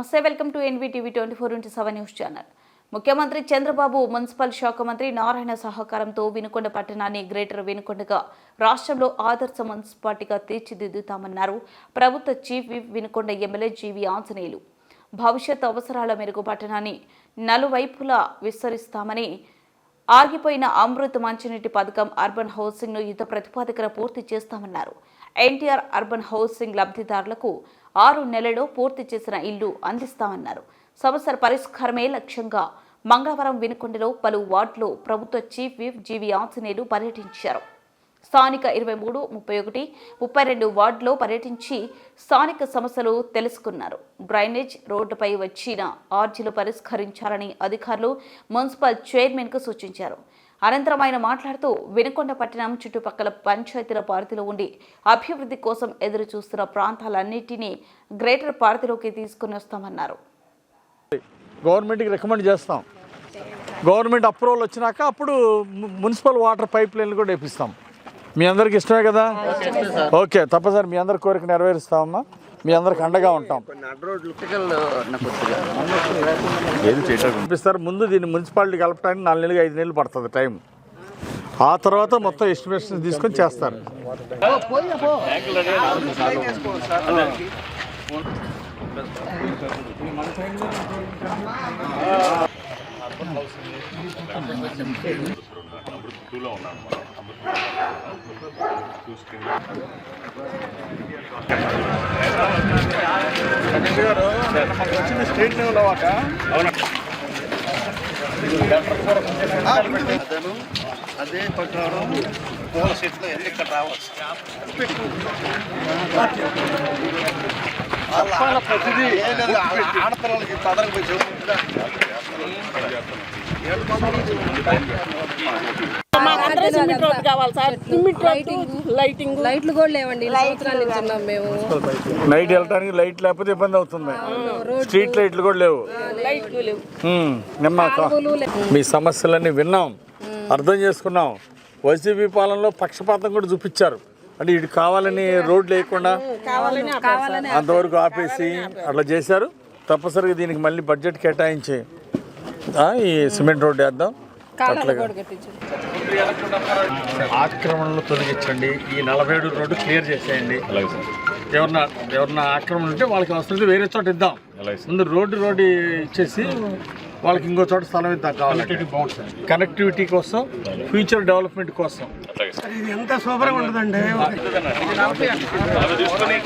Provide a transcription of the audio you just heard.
నమస్తే welcome to NVTV twenty four into seven news channel. ముఖ్యమంత్రి Chandrababu municipal శాఖ మంత్రి నారాయణ సహకారంతో వినుకొండ పట్టణాన్ని గ్రేటర్ వినుకొండగా రాష్ట్రంలో ఆదర్శ మున్సిపాలిటీగా తీర్చిదిద్దుతామన్నారు ప్రభుత్వ chief Vinukonda MLA G V Anjaneyulu. భవిష్యత్ అవసరాల మేరకు పట్టణాన్ని నలువైపులా విస్తరిస్తామని ఆగిపోయిన అమృత్ మంచినీటి పథకం అర్బన్ హౌసింగ్ను యుద్ధ ప్రతిపాదికన పూర్తి చేస్తామన్నారు. ఎన్టీఆర్ అర్బన్ హౌసింగ్ లబ్ధిదారులకు ఆరు నెలలో పూర్తి చేసిన ఇల్లు అందిస్తామన్నారు. సమస్యల పరిష్కారమే లక్ష్యంగా మంగళవారం వినుకొండలో పలు వార్డులో ప్రభుత్వ చీఫ్ విప్ జీవి ఆంజనేయులు పర్యటించారు. స్థానిక ఇరవై మూడు ముప్పై ఒకటి ముప్పై రెండు వార్డులో పర్యటించి స్థానిక సమస్యలు తెలుసుకున్నారు. డ్రైనేజ్ రోడ్డుపై వచ్చిన ఆర్జీలు పరిష్కరించాలని అధికారులు మున్సిపల్ చైర్మన్కు సూచించారు. అనంతరం ఆయన మాట్లాడుతూ వినుకొండ పట్టణం చుట్టుపక్కల పంచాయతీల పరిధిలో ఉండి అభివృద్ధి కోసం ఎదురు చూస్తున్న ప్రాంతాలన్నింటినీ గ్రేటర్ పరిధిలోకి తీసుకుని వస్తామన్నారు. గవర్నమెంట్కి రికమెండ్ చేస్తాం. గవర్నమెంట్ అప్రూవల్ వచ్చినాక అప్పుడు మున్సిపల్ వాటర్ పైప్ లైన్లు కూడా వేపిస్తాం. మీ అందరికి ఇష్టమే కదా? ఓకే. తప్పనిసరి. మీ అందరి కోరిక నెరవేరుస్తామమ్మా మీ అందరికి అండగా ఉంటాం. పంపిస్తారు ముందు దీన్ని మున్సిపాలిటీ కలపడానికి నాలుగు నెలలు ఐదు నెలలు పడుతుంది టైం. ఆ తర్వాత మొత్తం ఎస్టిమేషన్ తీసుకొని చేస్తారు. స్టేట్ లెవెల్ అవ్వక అతను. అదే ప్రకారం పూల చెట్లు ఎన్ని ఇక్కడ రావచ్చు ప్రతిదీ ఆడపిల్లలకి పదరకు పోయి చెబుతుంటా సిమెంట్ రోడ్ కావాలి సార్. సిమెంట్ లైటింగ్ లైటింగ్ లైట్లు కూడా లేవండి సంవత్సరాల మేము. నైట్ వెళ్ళడానికి లైట్ లేకపోతే ఇబ్బంది అవుతుంది. స్ట్రీట్ లైట్లు కూడా లేవు. మీ సమస్యలన్నీ విన్నాం. అర్థం చేసుకున్నాం. వైసీపీ పాలనలో పక్షపాతం కూడా చూపించారు. అంటే ఇటు కావాలని రోడ్లు లేకుండా అంతవరకు ఆపేసి అట్లా చేశారు. తప్పనిసరిగా దీనికి మళ్ళీ బడ్జెట్ కేటాయించి ఈ సిమెంట్ రోడ్డు వేద్దాం. ఆక్రమణలు తొలగించండి. ఈ నలభై ఏడు రోడ్డు క్లియర్ చేసేయండి. ఎవరన్నా ఎవరన్నా ఆక్రమణ ఉంటే వాళ్ళకి అవసరం వేరే చోట ఇద్దాం. ముందు రోడ్డు రోడ్డు ఇచ్చేసి వాళ్ళకి ఇంకో చోట స్థలం ఇద్దాం కావాలి కనెక్టివిటీ కోసం ఫ్యూచర్ డెవలప్మెంట్ కోసం. ఎంత సూపర్గా ఉంటుందండి?